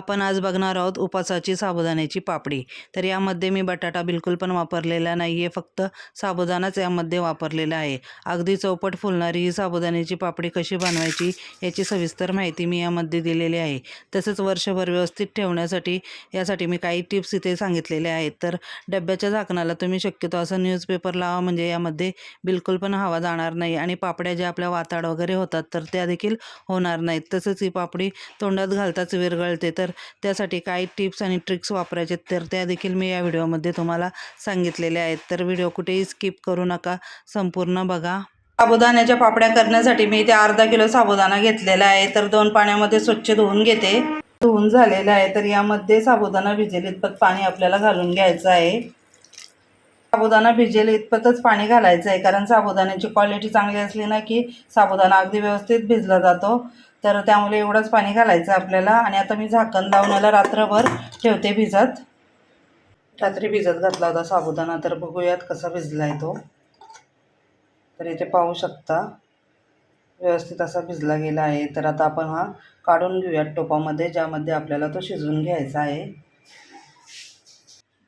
आपण आज बघणार आहोत उपासाची साबुदाण्याची पापडी. तर यामध्ये मी बटाटा बिलकुल पण वापरलेला नाही आहे फक्त साबुदाणाच यामध्ये वापरलेला आहे. अगदी चौपट फुलणारी ही साबुदाण्याची पापडी कशी बनवायची याची सविस्तर माहिती मी यामध्ये दिलेली आहे. तसेच वर्षभर व्यवस्थित ठेवण्यासाठी यासाठी मी काही टिप्स इथे सांगितलेल्या आहेत. तर डब्याच्या झाकणाला तुम्ही शक्यतो असं न्यूजपेपर लावा म्हणजे यामध्ये बिलकुल पण हवा जाणार नाही आणि पापड्या ज्या आपल्या वाताड वगैरे होतात तर त्या देखील होणार नाहीत. तसंच ही पापडी तोंडात घालताच विरघळते. तर त्यासाठी काही टिप्स आणि ट्रिक्स वापरायचे तर त्या देखील मी या व्हिडिओमध्ये तुम्हाला सांगितलेल्या आहेत. तर व्हिडिओ कुठेही स्किप करू नका. संपूर्ण बघा. साबुदाण्याच्या पापड्या करण्यासाठी मी इथे अर्धा किलो साबुदाणा घेतलेला आहे. तर दोन पाण्यामध्ये स्वच्छ धुवून घेते. धुवून झालेला आहे. तर यामध्ये साबुदाणा भिजेल इतपत पाणी आपल्याला घालून घ्यायचं आहे. साबुदाणा भिजेल इतपतच पाणी घालायचं आहे कारण साबुदाण्याची क्वालिटी चांगली असली ना की साबुदाणा अगदी व्यवस्थित भिजला जातो. तर त्यामुळे एवढंच पाणी घालायचं आपल्याला. आणि आता मी झाकण लावून याला रात्रभर ठेवते भिजत. रात्री भिजत घातला होता साबुदाणा तर बघूयात कसा भिजला आहे तो. तर इथे पाहू शकता व्यवस्थित असा भिजला गेला आहे. तर आता आपण हा काढून घेऊयात टोपामध्ये ज्यामध्ये आपल्याला तो शिजवून घ्यायचा आहे.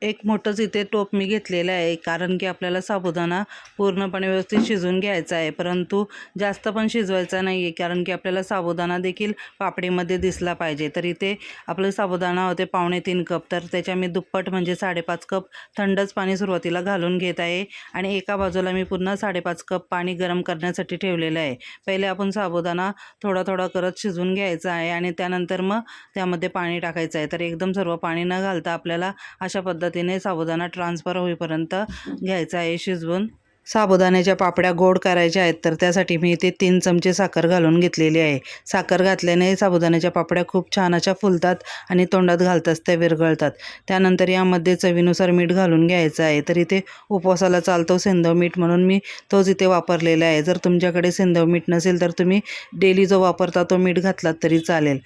एक मोठंच इथे टोप मी घेतलेलं आहे कारण की आपल्याला साबुदाणा पूर्णपणे व्यवस्थित शिजवून घ्यायचा आहे. परंतु जास्त पण शिजवायचा नाही आहे कारण की आपल्याला साबुदाणा देखील पापडीमध्ये दिसला पाहिजे. तर इथे आपलं साबुदाणा होते पावणे तीन कप. तर त्याच्या मी दुप्पट म्हणजे साडेपाच कप थंडच पाणी सुरुवातीला घालून घेत आहे आणि एका बाजूला मी पुन्हा साडेपाच कप पाणी गरम करण्यासाठी ठेवलेलं आहे. पहिले आपण साबुदाणा थोडा थोडा करत शिजवून घ्यायचा आहे आणि त्यानंतर मग त्यामध्ये पाणी टाकायचं आहे. तर एकदम सर्व पाणी न घालता आपल्याला अशा पद्धतीने साबुदाणा ट्रान्सफर होईपर्यंत घ्यायचा आहे शिजवून. साबुदाण्याच्या पापड्या गोड करायच्या आहेत तर त्यासाठी मी इथे तीन चमचे साखर घालून घेतलेली आहे. साखर घातल्याने साबुदाण्याच्या पापड्या खूप छान अशा फुलतात आणि तोंडात घालताच त्या विरघळतात. त्यानंतर यामध्ये चवीनुसार मीठ घालून घ्यायचं आहे तर इथे उपवासाला चालतो सेंधव मीठ म्हणून मी तोच इथे वापरलेला आहे. जर तुमच्याकडे सेंधव मीठ नसेल तर तुम्ही डेली जो वापरता तो मीठ घातलात तरी चालेल.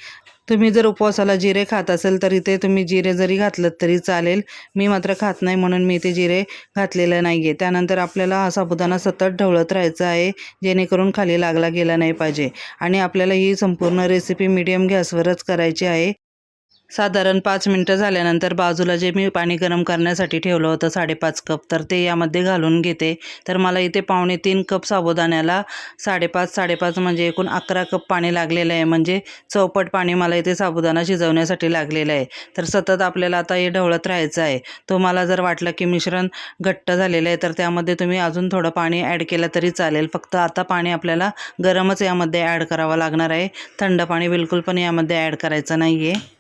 तुम्ही जर उपवासाला जिरे खात असेल तर इथे तुम्ही जिरे जरी घातलं तरी चालेल. मी मात्र खात नाही म्हणून मी इथे जिरे घातलेलं नाही आहे त्यानंतर आपल्याला हा साबुदाणा सतत ढवळत राहायचं आहे जेणेकरून खाली लागला गेला नाही पाहिजे. आणि आपल्याला ही संपूर्ण रेसिपी मीडियम गॅसवरच करायची आहे. साधारण पाच मिनटं झाल्यानंतर बाजूला जे मी पाणी गरम करण्यासाठी ठेवलं होतं साडेपाच कप तर ते यामध्ये घालून घेते. तर मला इथे पावणे तीन कप साबुदाण्याला साडेपाच साडेपाच म्हणजे एकूण अकरा कप पाणी लागलेलं आहे. म्हणजे चौपट पाणी मला इथे साबुदाणा शिजवण्यासाठी लागलेलं आहे. तर सतत आपल्याला आता हे ढवळत राहायचं आहे. तुम्हाला जर वाटलं की मिश्रण घट्ट झालेलं आहे तर त्यामध्ये तुम्ही अजून थोडं पाणी ॲड केलं तरी चालेल. फक्त आता पाणी आपल्याला गरमच यामध्ये ॲड करावं लागणार आहे. थंड पाणी बिलकुल पण यामध्ये ॲड करायचं नाही आहे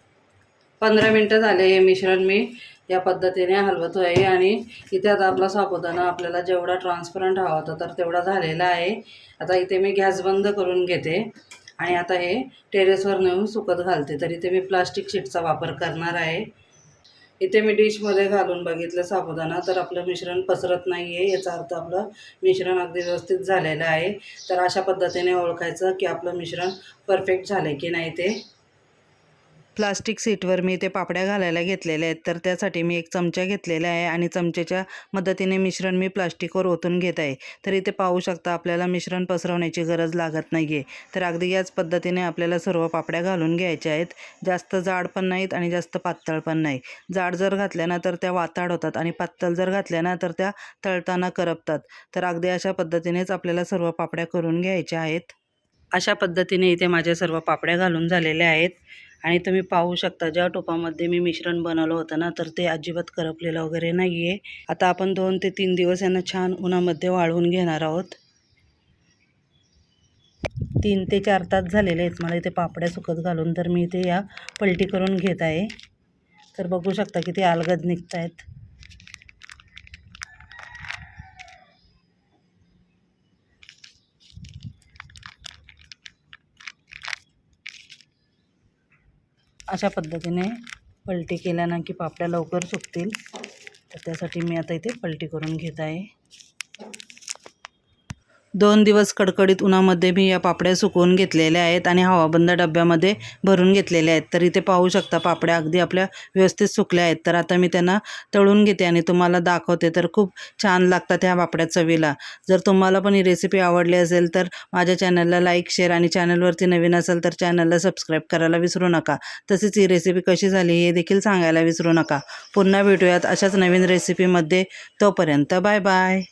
पंधरा मिनटं झाले हे मिश्रण मी या पद्धतीने हलवतो आहे आणि इथे आता आपला साबुदाणा आपल्याला जेवढा ट्रान्सपरंट हवा होता तर तेवढा झालेला आहे. आता इथे मी गॅस बंद करून घेते आणि आता हे टेरेसवर नेऊन सुकत घालते. तर इथे मी प्लास्टिक शीटचा वापर करणार आहे. इथे मी डिशमध्ये घालून बघितलं साबुदाणा तर आपलं मिश्रण पसरत नाही आहे याचा अर्थ आपलं मिश्रण अगदी व्यवस्थित झालेलं आहे. तर अशा पद्धतीने ओळखायचं की आपलं मिश्रण परफेक्ट झालं की नाही ते. प्लास्टिक सीटवर मी ते पापड्या घालायला घेतलेल्या आहेत. तर त्यासाठी मी एक चमचा घेतलेला आहे आणि चमच्याच्या मदतीने मिश्रण मी प्लास्टिकवर ओतून घेत आहे. तर इथे पाहू शकता आपल्याला मिश्रण पसरवण्याची गरज लागत नाही आहे तर अगदी याच पद्धतीने आपल्याला सर्व पापड्या घालून घ्यायच्या आहेत. जास्त जाड पण नाहीत आणि जास्त पातळ पण नाही. जाड जर घातल्या ना तर त्या वाताड होतात आणि पातळ जर घातल्या ना तर त्या तळताना करपतात. तर अगदी अशा पद्धतीनेच आपल्याला सर्व पापड्या करून घ्यायच्या आहेत. अशा पद्धतीने इथे माझ्या सर्व पापड्या घालून झालेल्या आहेत. आणि तुम्ही पाहू शकता ज्या टोपामध्ये मी मिश्रण बनवलं होतं ना तर ते अजिबात करपलेलं वगैरे नाही आहे आता आपण दोन ते तीन दिवस यांना छान उन्हामध्ये वाळवून घेणार आहोत. तीन ते चार तास झालेले आहेत. मला इथे पापड्या सुकत घालून तर मी इथे या पलटी करून घेत आहे. तर बघू शकता किती अलगद निघत आहेत अशा पद्धतीने पलटी केल्यानं की पापड्या लवकर सुकतील. तर त्यासाठी मी आता इथे पलटी करून घेत आहे. दोन दिवस कडकडीत उन्हामध्ये मी या पापड्या सुकवून घेतलेल्या आहेत आणि हवाबंद डब्यामध्ये भरून घेतलेल्या आहेत. तर इथे पाहू शकता पापड्या अगदी आपल्या व्यवस्थित सुकल्या आहेत. तर आता मी त्यांना तळून घेते आणि तुम्हाला दाखवते. तर खूप छान लागतात ह्या पापड्या चवीला. जर तुम्हाला पण ही रेसिपी आवडली असेल तर माझ्या चॅनलला लाईक शेअर आणि चॅनलवरती नवीन असेल तर चॅनलला सबस्क्राईब करायला विसरू नका. तसेच ही रेसिपी कशी झाली हे देखील सांगायला विसरू नका. पुन्हा भेटूयात अशाच नवीन रेसिपीमध्ये तोपर्यंत बाय बाय